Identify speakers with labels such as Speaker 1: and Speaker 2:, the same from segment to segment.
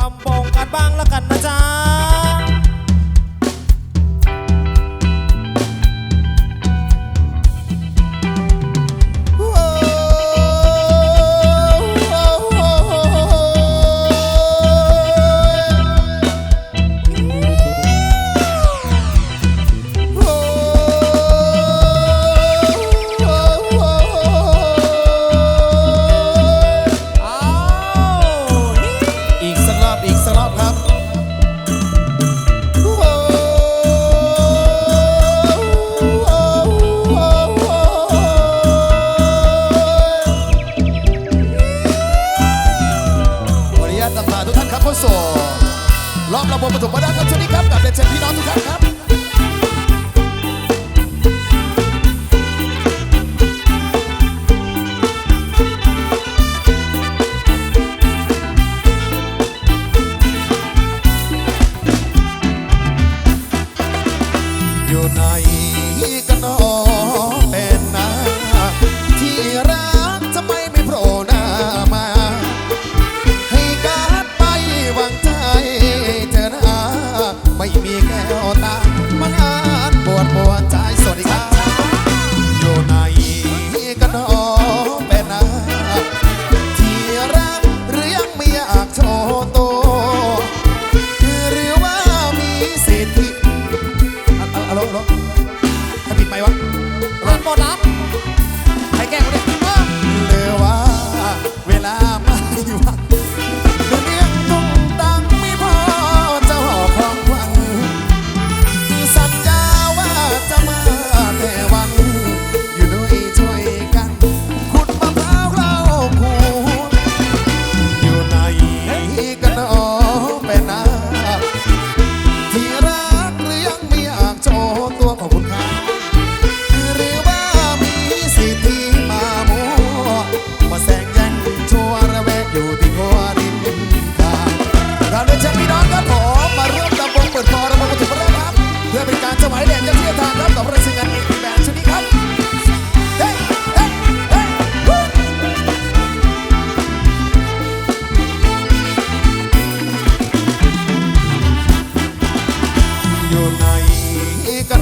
Speaker 1: รำวงกันบ้างแล้วกันนะจ๊ะ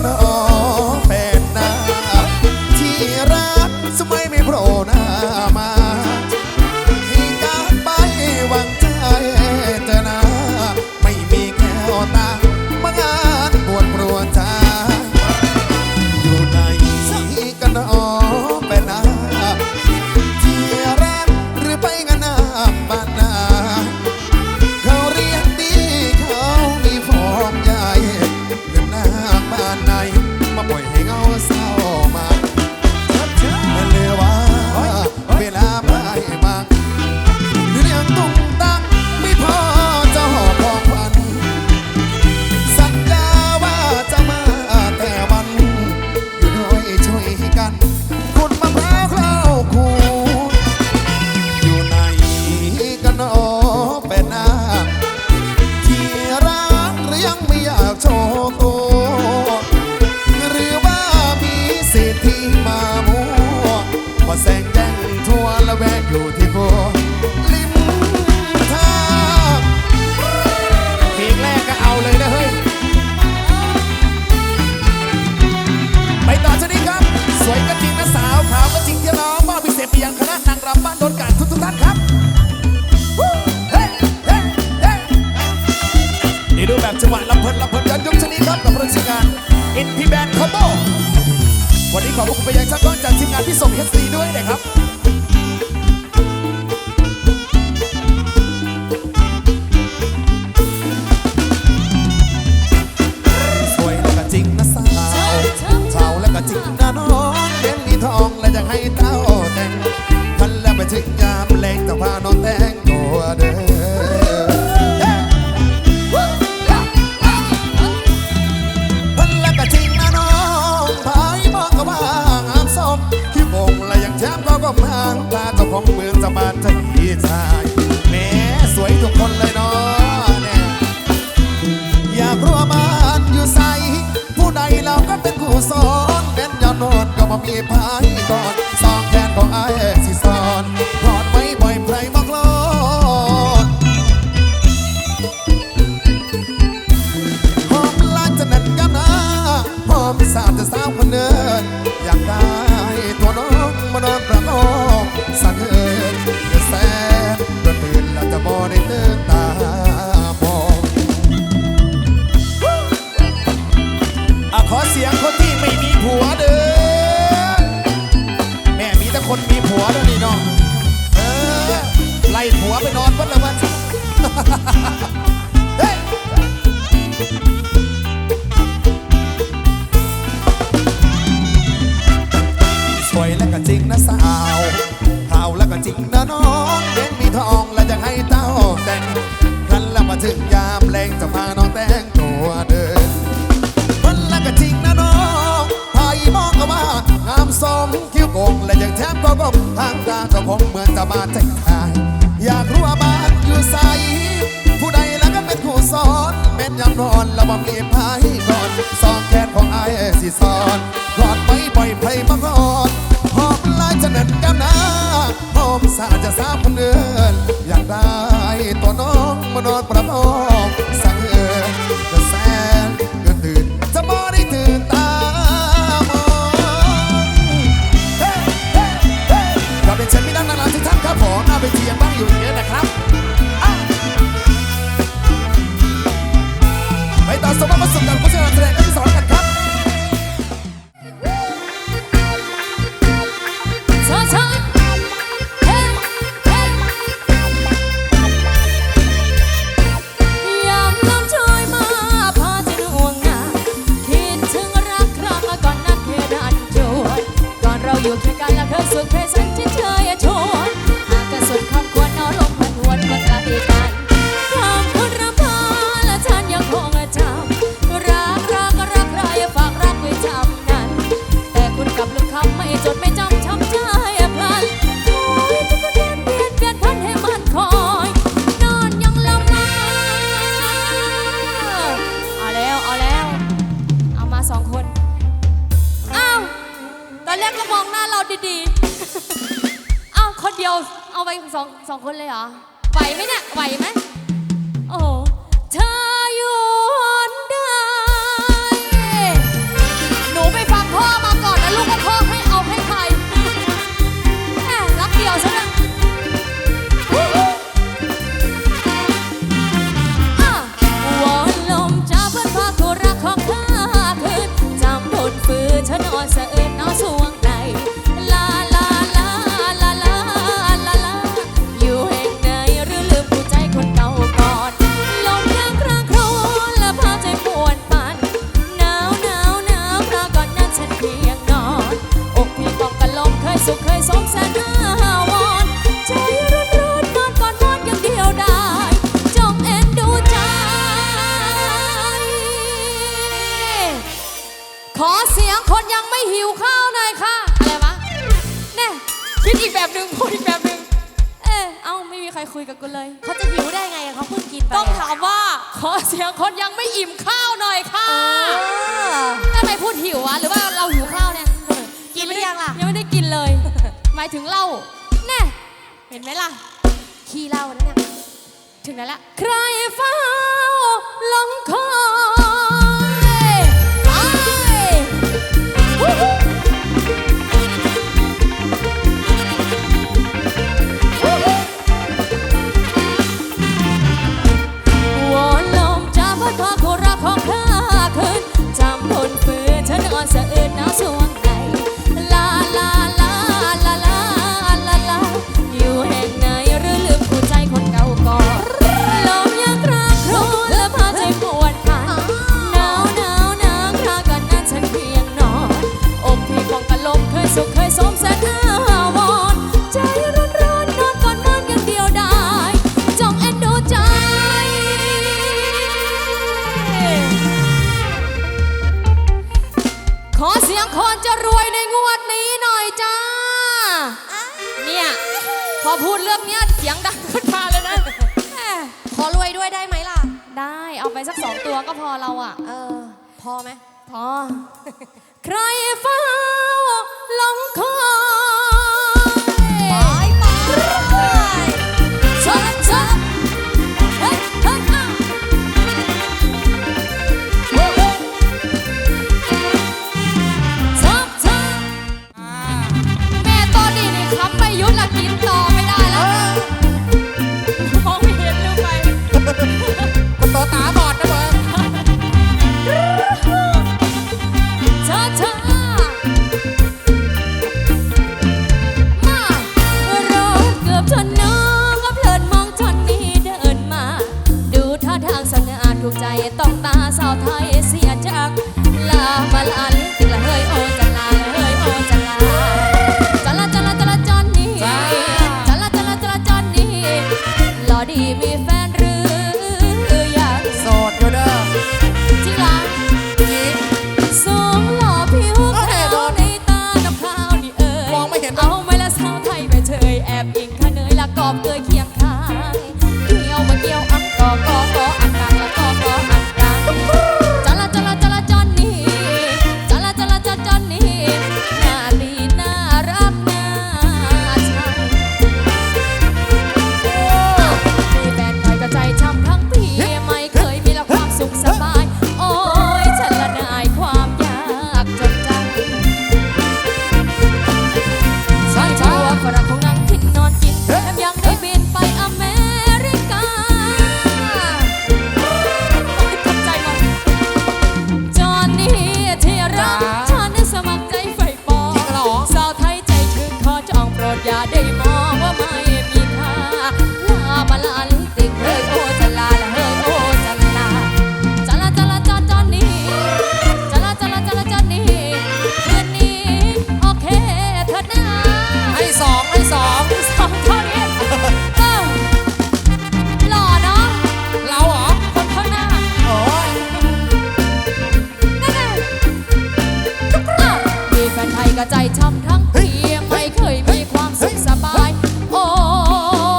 Speaker 1: Oh. ดูแบบจังหวะลำเพลินลำเพลินยันยกชนีดรับกับรสิงงานอินพีแบนคอมโบวันนี้ขอบคุณไปยังช่างกล้องจากทีมงานที่ส่งเฮสตีด้วยนะครับ จริงนะสาวเพราแล้วก็จริงนะน้องเด็กมีทองและจะให้เต้าแต่งครั้นแล้วมาถึงยามแรงจะพาน้องแต่งตัวเดินมันแล้วก็จริงนะน้องพายมองก็ว่างามสมคิ้วโกงและยังแทบก็กบทางตาก็คงเหมือนจะมาแต่งทายอยากรู้ว่าบ้านอยู่ใสผู้ใดแล้วก็เป็นผู้สอนเป็นยามนอนแล้วบ่มีพายก่อนซองแขนของไอ้สิซอน สาจะสาคนเดือนอยากได้ตัวน้องมานอนประพองสักเอินจะแสนเกินตื่นจะมอได้ตื่นตามองเฮ้เฮ้เฮ้เราเป็นเชิญพี่น้องนางรำทุกท่านครับผมหน้าไปเทียังบ้างอยู่อย่างนี้นะครับไปต่อสมบัติประสบการณ์ผู้ชนะแสดงที่
Speaker 2: สอง ส ครคุยกับกูเลย
Speaker 3: เขาจะหิวได้ไงอะเขาเพิ่งกินไป
Speaker 2: ต้องถามว่า ขอเสียงคนยังไม่อิ่มข้าวหน่อยค่ะ
Speaker 3: เออ
Speaker 2: ทำไมพูดหิววะหรือว่าเราหิวข้าวเนี่ย
Speaker 3: กินหรือยังล่ะ
Speaker 2: ยังไม่ได้กินเลย หมายถึงเหล้าแน่เห็นไหมล่ะ
Speaker 3: ขี้เหล้านะเนี่ย
Speaker 2: ถึงไหนละใครเฝ้าลงคอยไป คนจะรวยในงวดนี้หน่อยจ้า เนี่ย พอพูดเรื่องเนี้ยเสียงดังขึ้นมาเลยนะแหม
Speaker 3: ขอรวยด้วยได้ไหมล่ะ
Speaker 2: ได้เอาไปสักสองตัวก็พอเราอะ
Speaker 3: เออ พอไหม
Speaker 2: พอ ใครเฝ้าลงคอย
Speaker 3: ใจ
Speaker 2: ช้ำทั้งเปียไม่เคยมีความ
Speaker 1: สุขสบา
Speaker 2: ย โอ้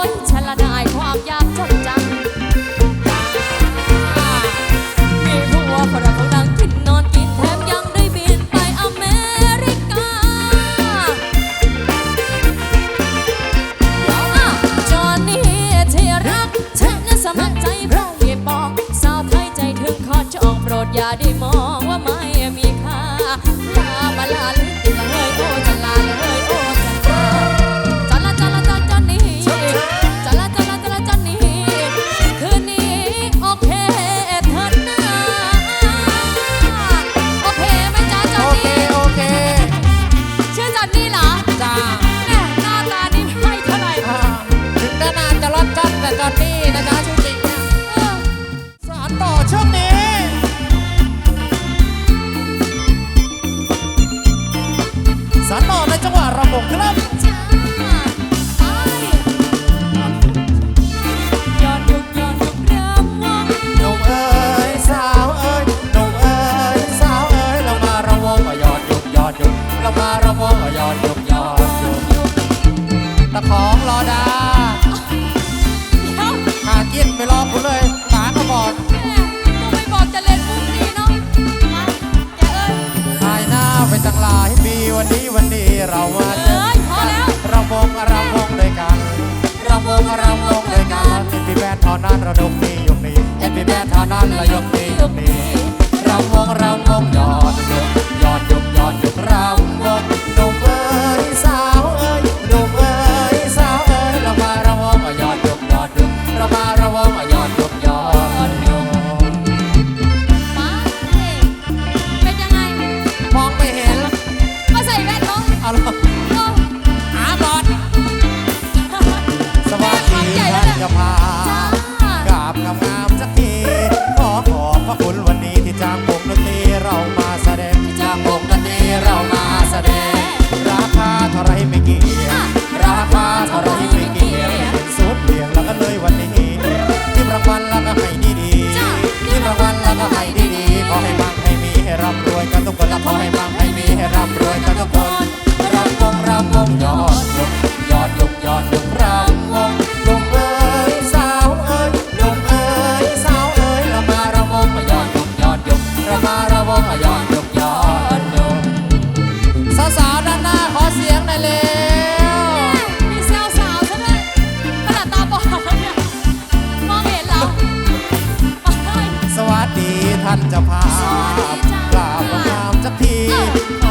Speaker 2: ยฉัะนายความยากจนจัง มีผัวฝรั่งเขานั่งกินนอนกินแถมยังได้บินไป
Speaker 4: อเม
Speaker 2: ริ
Speaker 4: กา
Speaker 2: จอห์นนี่ที่รั
Speaker 4: กฉันะสมัครใจเพรเวีย
Speaker 2: ปอ
Speaker 4: งสาไทใจถึงขอ
Speaker 2: จอง
Speaker 4: โปรดอย่าได้มองว่าไม่มีค่า ง
Speaker 2: ค
Speaker 4: รับของรอดาหากินไปรอคุณเลยมาก็บอด
Speaker 2: ไม่บอกจะเล่นมุกนี้เนาะแกเอ้ย
Speaker 4: ตายหน้าไปตั้งหลายปีวันนี้วันนี้เรามาำ
Speaker 2: ว
Speaker 4: งรำวงด้วยกันรำวงรำวงด้วยกันเอ็นพีแบนท่านั้นระดมนี้ยกนี้เอ็นพีแบนท่านั้นระยกนี้ยกนี้รำวงรำวงยอด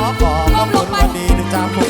Speaker 4: ขอ
Speaker 2: ขอ
Speaker 4: บคุณวันดีที่จำผม